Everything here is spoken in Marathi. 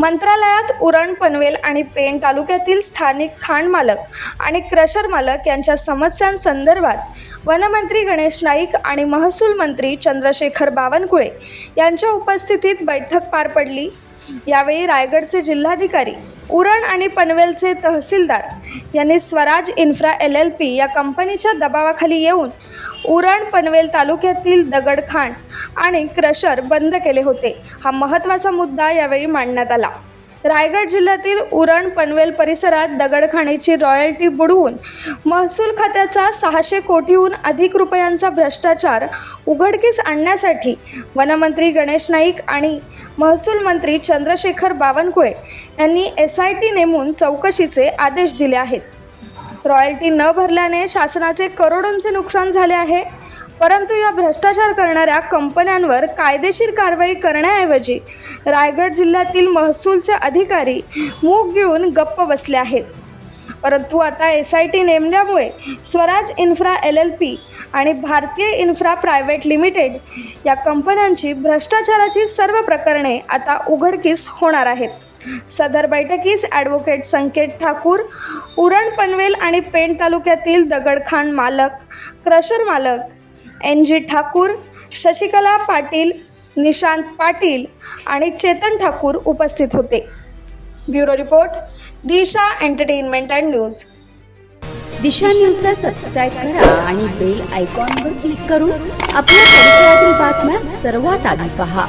मंत्रालयात उरण पनवेल आणि पेण तालुक्यातील स्थानिक खाण मालक आणि क्रशर मालक यांच्या समस्यांसंदर्भात वनमंत्री गणेश नाईक आणि महसूल मंत्री चंद्रशेखर बावनकुळे यांच्या उपस्थितीत बैठक पार पडली. यावेळी रायगडचे जिल्हाधिकारी उरण आणि पनवेलचे तहसीलदार यांनी Swaraj infra L L P या कंपनीच्या दबावाखाली येऊन उरण पनवेल तालुक्यातील दगडखाण आणि क्रशर बंद केले होते. हा महत्त्वाचा मुद्दा यावेळी मांडण्यात आला. रायगड जिल्ह्यातील उरण पनवेल परिसरात दगडखाणीची रॉयल्टी बुडवून महसूल खात्याचा सहाशे कोटीहून अधिक रुपयांचा भ्रष्टाचार उघडकीस आणण्यासाठी वनमंत्री गणेश नाईक आणि महसूल मंत्री चंद्रशेखर बावनकुळे यांनी एस आय टी नेमून चौकशीचे आदेश दिले आहेत. रॉयल्टी न भरल्याने शासनाचे करोडोंचे नुकसान झाले आहे. परंतु या भ्रष्टाचार करणाऱ्या कंपन्यांवर कायदेशीर कारवाई करण्याऐवजी रायगड जिल्ह्यातील महसूलचे अधिकारी मूग गिळून गप्प बसले आहेत. परंतु आता S I T नेमल्यामुळे Swaraj infra L L P आणि भारतीय इन्फ्रा प्रायव्हेट लिमिटेड या कंपन्यांची भ्रष्टाचाराची सर्व प्रकरणे आता उघडकीस होणार आहेत. सदर बैठकीस ॲडव्होकेट संकेत ठाकूर उरण पनवेल आणि पेण तालुक्यातील दगडखाण मालक क्रशर मालक एन जी ठाकूर शशिकला पाटील निशांत पाटील आणि चेतन ठाकूर उपस्थित होते. Bureau report Disha entertainment and news. Disha न्यूजला सबस्क्राईब करा आणि बेल आयकॉनवर क्लिक करून आपल्या परिसरातील बातम्या सर्वात आधी पहा.